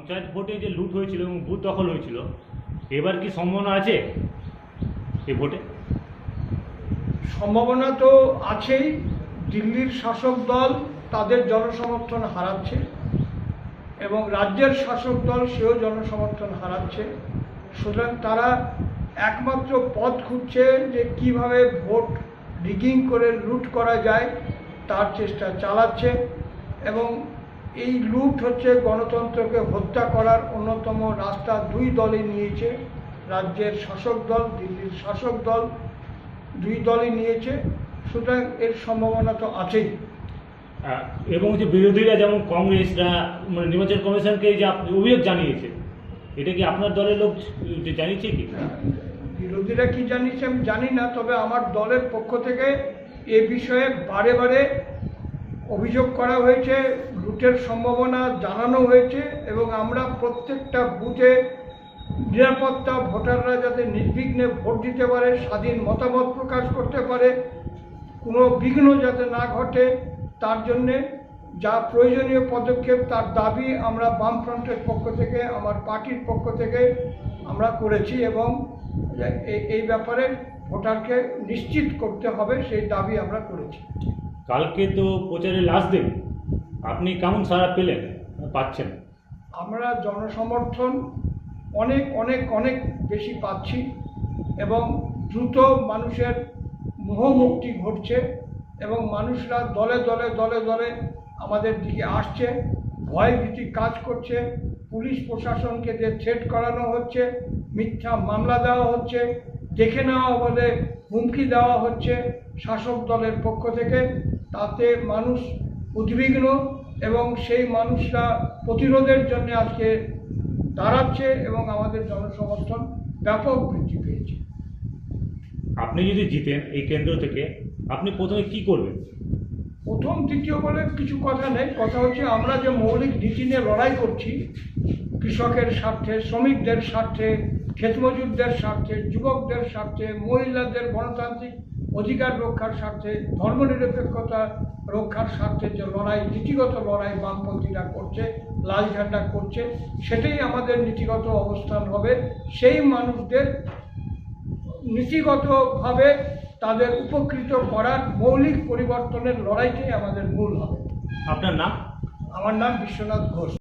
পঞ্চায়েত ভোটে যে লুট হয়েছিল এবং বুথ দখল হয়েছিল, এবার কি সম্ভাবনা আছে এই ভোটে? সম্ভাবনা তো আছেই। দিল্লির শাসক দল তাদের জনসমর্থন হারাচ্ছে এবং রাজ্যের শাসক দল সেও জনসমর্থন হারাচ্ছে। সুতরাং তারা একমাত্র পথ খুঁজছে যে কীভাবে ভোট রিগিং করে লুট করা যায়, তার চেষ্টা চালাচ্ছে এবং এই লুট হচ্ছে গণতন্ত্রকে হত্যা করার অন্যতম রাস্তা দুই দলই নিয়েছে। রাজ্যের শাসক দল দিল্লির শাসক দল দুই দলই নিয়েছে। সুতরাং এর সম্ভাবনা তো আছেই। এবং যে বিরোধীরা যেমন কংগ্রেসরা মানে নির্বাচন কমিশনকে যে অভিযোগ জানিয়েছে এটা কি আপনার দলের লোক জানিয়েছে কি? বিরোধীরা কি জানিয়েছে আমি জানি না তবে আমার দলের পক্ষ থেকে এ বিষয়ে বারে বারে অভিযোগ করা হয়েছে, লুটের সম্ভাবনা জানানো হয়েছে এবং আমরা প্রত্যেকটা বুথে নিরাপত্তা ভোটাররা যাতে নির্বিঘ্নে ভোট দিতে পারে, স্বাধীন মতামত প্রকাশ করতে পারে, কোনো বিঘ্ন যাতে না ঘটে, তার জন্যে যা প্রয়োজনীয় পদক্ষেপ, তার দাবি আমরা বামফ্রন্টের পক্ষ থেকে, আমার পার্টির পক্ষ থেকে আমরা করেছি এবং এই- ব্যাপারে ভোটারকে নিশ্চিত করতে হবে, সেই দাবি আমরা করেছি। কালকে তো প্রচারে লাস্ট দিন। আপনি কেমন সারা পেলেন? পাচ্ছেন? আমরা জনসমর্থন অনেক অনেক অনেক বেশি পাচ্ছি এবং দ্রুত মানুষের মোহমুক্তি ঘটছে এবং মানুষরা দলে দলে দলে দলে আমাদের দিকে আসছে ভয় ভীতি কাজ করছে, পুলিশ প্রশাসনকে যে থ্রেট করানো হচ্ছে, মিথ্যা মামলা দেওয়া হচ্ছে, দেখে নেওয়া বলে হুমকি দেওয়া হচ্ছে শাসক দলের পক্ষ থেকে। তাতে মানুষ উদ্বিগ্ন এবং সেই মানুষরা প্রতিরোধের জন্য আজকে দাঁড়াচ্ছে এবং আমাদের জনসমর্থন ব্যাপক বৃদ্ধি পেয়েছে। আপনি যদি জিতেন এই কেন্দ্র থেকে আপনি প্রথমে কি করবেন? প্রথম দ্বিতীয় বলে কিছু কথা নেই। কথা হচ্ছে আমরা যে মৌলিক নীতি নিয়ে লড়াই করছি কৃষকের স্বার্থে শ্রমিকদের স্বার্থে ক্ষেতমজুরদের স্বার্থে যুবকদের স্বার্থে মহিলাদের গণতান্ত্রিক অধিকার রক্ষার স্বার্থে ধর্মনিরপেক্ষতা রক্ষার স্বার্থে যে লড়াই নীতিগত লড়াই বামপন্থীরা করছে লাল ঝান্ডা করছে সেটাই আমাদের নীতিগত অবস্থান হবে। সেই মানুষদের নীতিগতভাবে তাদের উপকৃত করার মৌলিক পরিবর্তনের লড়াইটাই আমাদের মূল হবে। আপনার নাম? আমার নাম বিশ্বনাথ ঘোষ।